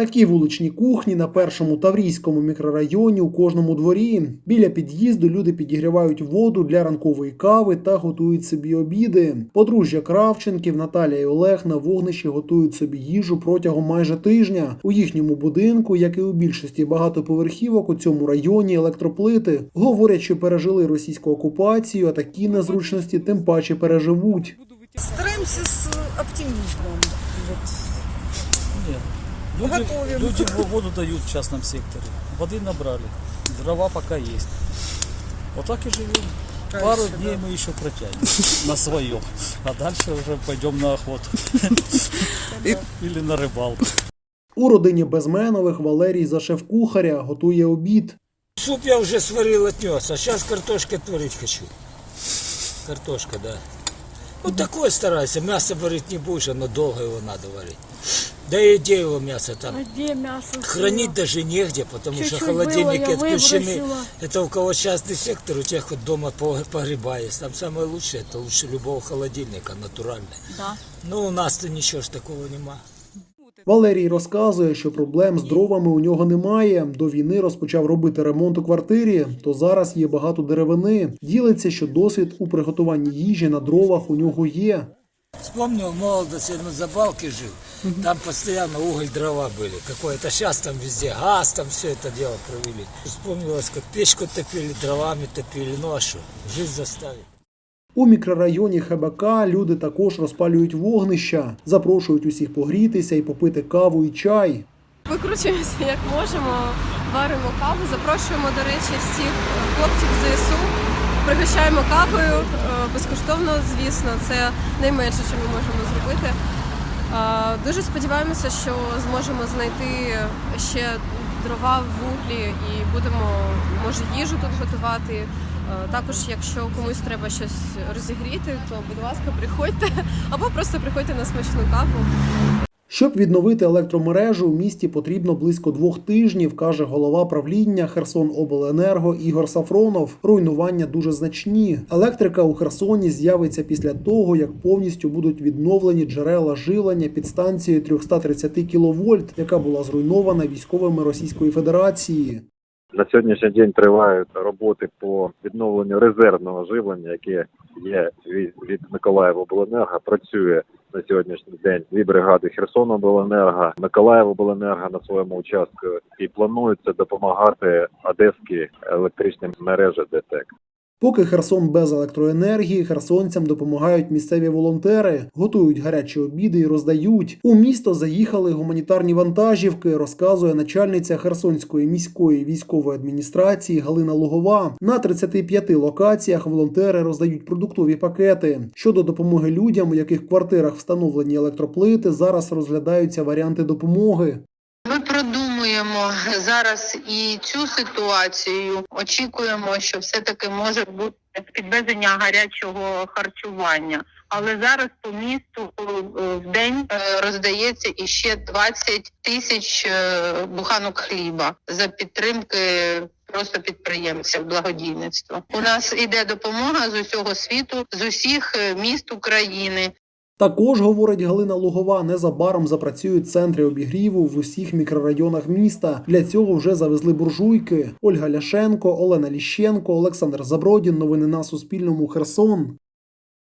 Такі вуличні кухні на першому таврійському мікрорайоні у кожному дворі. Біля під'їзду люди підігрівають воду для ранкової кави та готують собі обіди. Подружжя Кравченків Наталія і Олег на вогнищі готують собі їжу протягом майже тижня. У їхньому будинку, як і у більшості багатоповерхівок у цьому районі, електроплити говорять, що пережили російську окупацію, а такі незручності тим паче переживуть. Стараемся с оптимизмом. Вот. Нет. Люди, Готовим. люди в- воду дают в частном секторе. Воды набрали. Дрова пока есть. Вот так и живем. Дальше, Пару да. дней мы еще протянем на своем. А дальше уже пойдем на охоту. Или на рыбалку. У родині Безменових Валерій за шеф-кухаря готує обід. Суп я уже сварил, отнес, а сейчас картошкой творить хочу. Картошка, да. Ну такое старайся, мясо варить не будешь, оно долго его надо варить. Да и где его мясо там? Где мясо? Хранить даже негде, потому что Чуть-чуть холодильники было, я отключены. выбросила. Это у кого частный сектор, у тех хоть дома по- погреба есть. Там самое лучшее, это лучше любого холодильника, натуральный. Да. Ну у нас-то ничего ж такого нема. Валерій розказує, що проблем з дровами у нього немає. До війни розпочав робити ремонт у квартирі, то зараз є багато деревини. Ділиться, що досвід у приготуванні їжі на дровах у нього є. Вспомнил, в молодости на Забалке жил. Там постоянно уголь, дрова были. Какое-то сейчас там везде газ, там все это дело провели. Вспомнилось, как печку топили, дровами топили. Ну а что, жизнь заставит. У мікрорайоні ХБК люди також розпалюють вогнища, запрошують усіх погрітися і попити каву і чай. Викручуємося як можемо, варимо каву, запрошуємо, до речі, всіх хлопців ЗСУ, пригощаємо кавою е, безкоштовно, звісно, це найменше, що ми можемо зробити. Е, Дуже сподіваємося, що зможемо знайти ще дрова в вуглі і будемо, може, їжу тут готувати. Е, Також, якщо комусь треба щось розігріти, то будь ласка, приходьте або просто приходьте на смачну каву. Щоб відновити електромережу у місті потрібно близько двох тижнів, каже голова правління Херсонобленерго Ігор Сафронов. Руйнування дуже значні. Електрика у Херсоні з'явиться після того, як повністю будуть відновлені джерела живлення під станцією 330 кВт, яка була зруйнована військовими Російської Федерації. На сьогоднішній день тривають роботи по відновленню резервного живлення, яке є від, від Миколаївобленерго. Працює на сьогоднішній день дві бригади Херсонобленерго, Миколаївобленерго на своєму участку і планується допомагати Одеській електричній мережі ДТЕК. Поки Херсон без електроенергії, херсонцям допомагають місцеві волонтери, готують гарячі обіди і роздають. У місто заїхали гуманітарні вантажівки, розказує начальниця Херсонської міської військової адміністрації Галина Лугова. На 35 локаціях волонтери роздають продуктові пакети. Щодо допомоги людям, у яких квартирах встановлені електроплити, зараз розглядаються варіанти допомоги. Ми продумуємо зараз і цю ситуацію. Очікуємо, що все-таки може бути підвезення гарячого харчування. Але зараз по місту е, в день е, роздається іще 20 тисяч е, буханок хліба за підтримки просто підприємців благодійництва. У нас іде допомога з усього світу, з усіх міст України. Також, говорить Галина Лугова, незабаром запрацюють центри обігріву в усіх мікрорайонах міста. Для цього вже завезли буржуйки. Ольга Ляшенко, Олена Ліщенко, Олександр Забродін. Новини на Суспільному. Херсон.